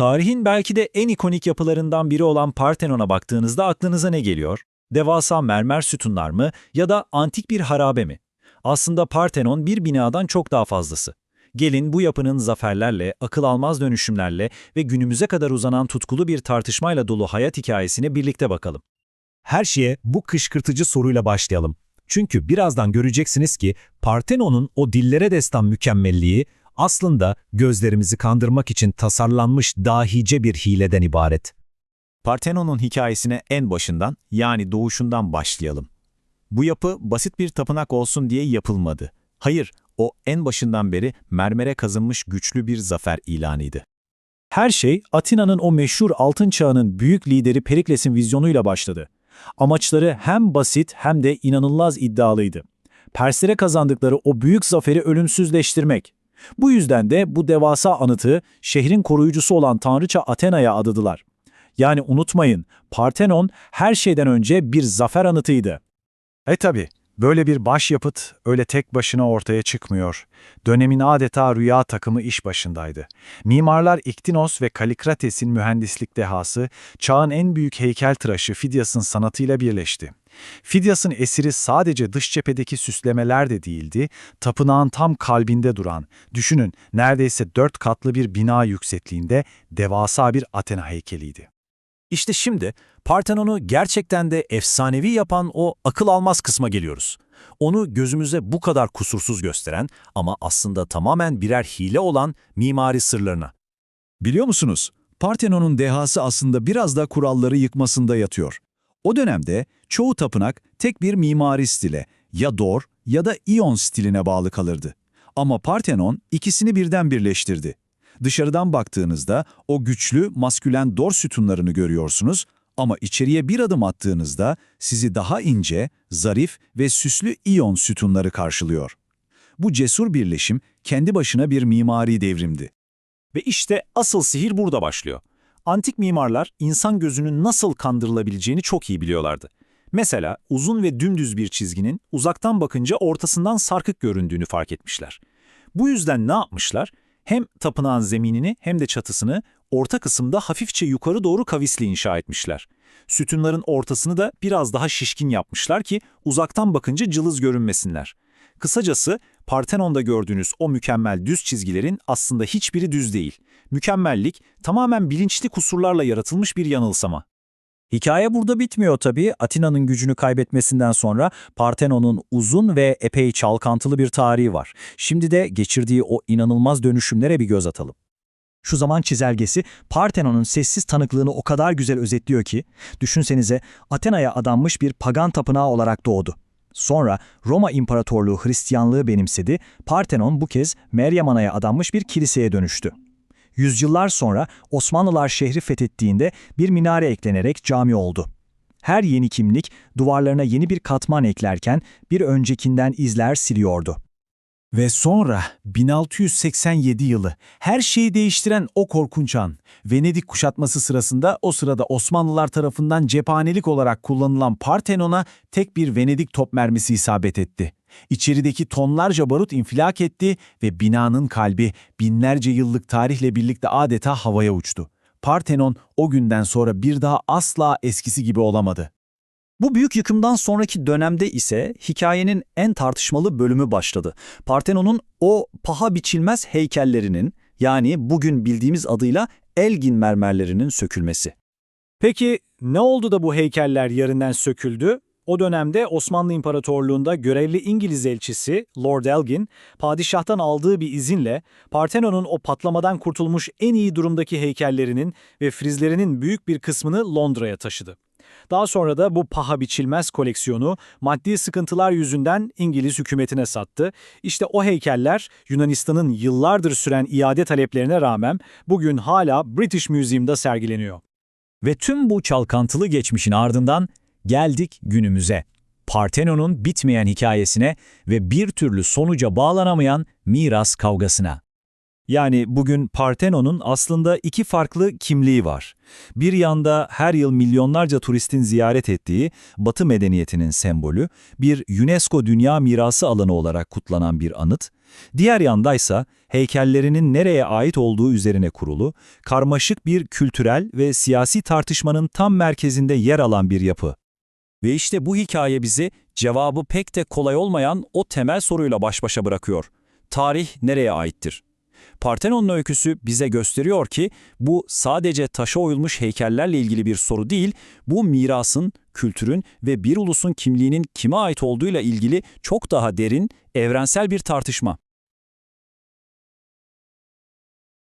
Tarihin belki de en ikonik yapılarından biri olan Partenon'a baktığınızda aklınıza ne geliyor? Devasa mermer sütunlar mı ya da antik bir harabe mi? Aslında Partenon bir binadan çok daha fazlası. Gelin bu yapının zaferlerle, akıl almaz dönüşümlerle ve günümüze kadar uzanan tutkulu bir tartışmayla dolu hayat hikayesine birlikte bakalım. Her şeye bu kışkırtıcı soruyla başlayalım. Çünkü birazdan göreceksiniz ki Partenon'un o dillere destan mükemmelliği aslında gözlerimizi kandırmak için tasarlanmış dahice bir hileden ibaret. Partenon'un hikayesine en başından yani doğuşundan başlayalım. Bu yapı basit bir tapınak olsun diye yapılmadı. Hayır, o en başından beri mermere kazınmış güçlü bir zafer ilanıydı. Her şey Atina'nın o meşhur altın çağının büyük lideri Perikles'in vizyonuyla başladı. Amaçları hem basit hem de inanılmaz iddialıydı. Perslere kazandıkları o büyük zaferi ölümsüzleştirmek. Bu yüzden de bu devasa anıtı şehrin koruyucusu olan tanrıça Athena'ya adadılar. Yani unutmayın, Partenon her şeyden önce bir zafer anıtıydı. E tabi, böyle bir başyapıt öyle tek başına ortaya çıkmıyor. Dönemin adeta rüya takımı iş başındaydı. Mimarlar İktinos ve Kalikrates'in mühendislik dehası, çağın en büyük heykeltıraşı Fidias'ın sanatıyla birleşti. Fidias'ın esiri sadece dış cephedeki süslemeler de değildi, tapınağın tam kalbinde duran, düşünün neredeyse dört katlı bir bina yüksekliğinde devasa bir Athena heykeliydi. İşte şimdi Partenon'u gerçekten de efsanevi yapan o akıl almaz kısma geliyoruz. Onu gözümüze bu kadar kusursuz gösteren ama aslında tamamen birer hile olan mimari sırlarına. Biliyor musunuz? Partenon'un dehası aslında biraz da kuralları yıkmasında yatıyor. O dönemde çoğu tapınak tek bir mimari stile ya Dor ya da İon stiline bağlı kalırdı. Ama Partenon ikisini birden birleştirdi. Dışarıdan baktığınızda o güçlü, maskülen Dor sütunlarını görüyorsunuz ama içeriye bir adım attığınızda sizi daha ince, zarif ve süslü İon sütunları karşılıyor. Bu cesur birleşim kendi başına bir mimari devrimdi. Ve işte asıl sihir burada başlıyor. Antik mimarlar insan gözünün nasıl kandırılabileceğini çok iyi biliyorlardı. Mesela uzun ve dümdüz bir çizginin uzaktan bakınca ortasından sarkık göründüğünü fark etmişler. Bu yüzden ne yapmışlar? Hem tapınağın zeminini hem de çatısını orta kısımda hafifçe yukarı doğru kavisli inşa etmişler. Sütunların ortasını da biraz daha şişkin yapmışlar ki uzaktan bakınca cılız görünmesinler. Kısacası Partenon'da gördüğünüz o mükemmel düz çizgilerin aslında hiçbiri düz değil. Mükemmellik tamamen bilinçli kusurlarla yaratılmış bir yanılsama. Hikaye burada bitmiyor tabii. Atina'nın gücünü kaybetmesinden sonra Partenon'un uzun ve epey çalkantılı bir tarihi var. Şimdi de geçirdiği o inanılmaz dönüşümlere bir göz atalım. Şu zaman çizelgesi Partenon'un sessiz tanıklığını o kadar güzel özetliyor ki, düşünsenize Atina'ya adanmış bir pagan tapınağı olarak doğdu. Sonra Roma İmparatorluğu Hristiyanlığı benimsedi, Partenon bu kez Meryem Ana'ya adanmış bir kiliseye dönüştü. Yüzyıllar sonra Osmanlılar şehri fethettiğinde bir minare eklenerek cami oldu. Her yeni kimlik duvarlarına yeni bir katman eklerken bir öncekinden izler siliyordu. Ve sonra 1687 yılı her şeyi değiştiren o korkunç an. Venedik kuşatması sırasında o sırada Osmanlılar tarafından cephanelik olarak kullanılan Partenon'a tek bir Venedik top mermisi isabet etti. İçerideki tonlarca barut infilak etti ve binanın kalbi binlerce yıllık tarihle birlikte adeta havaya uçtu. Partenon o günden sonra bir daha asla eskisi gibi olamadı. Bu büyük yıkımdan sonraki dönemde ise hikayenin en tartışmalı bölümü başladı. Partenon'un o paha biçilmez heykellerinin yani bugün bildiğimiz adıyla Elgin mermerlerinin sökülmesi. Peki ne oldu da bu heykeller yerinden söküldü? O dönemde Osmanlı İmparatorluğu'nda görevli İngiliz elçisi Lord Elgin, padişahtan aldığı bir izinle Partenon'un o patlamadan kurtulmuş en iyi durumdaki heykellerinin ve frizlerinin büyük bir kısmını Londra'ya taşıdı. Daha sonra da bu paha biçilmez koleksiyonu maddi sıkıntılar yüzünden İngiliz hükümetine sattı. İşte o heykeller Yunanistan'ın yıllardır süren iade taleplerine rağmen bugün hala British Museum'da sergileniyor. Ve tüm bu çalkantılı geçmişin ardından geldik günümüze. Partenon'un bitmeyen hikayesine ve bir türlü sonuca bağlanamayan miras kavgasına. Yani bugün Partenon'un aslında iki farklı kimliği var. Bir yanda her yıl milyonlarca turistin ziyaret ettiği Batı medeniyetinin sembolü, bir UNESCO Dünya Mirası alanı olarak kutlanan bir anıt. Diğer yandaysa heykellerinin nereye ait olduğu üzerine kurulu, karmaşık bir kültürel ve siyasi tartışmanın tam merkezinde yer alan bir yapı. Ve işte bu hikaye bizi cevabı pek de kolay olmayan o temel soruyla baş başa bırakıyor. Tarih nereye aittir? Partenon'un öyküsü bize gösteriyor ki bu sadece taşa oyulmuş heykellerle ilgili bir soru değil, bu mirasın, kültürün ve bir ulusun kimliğinin kime ait olduğuyla ilgili çok daha derin, evrensel bir tartışma.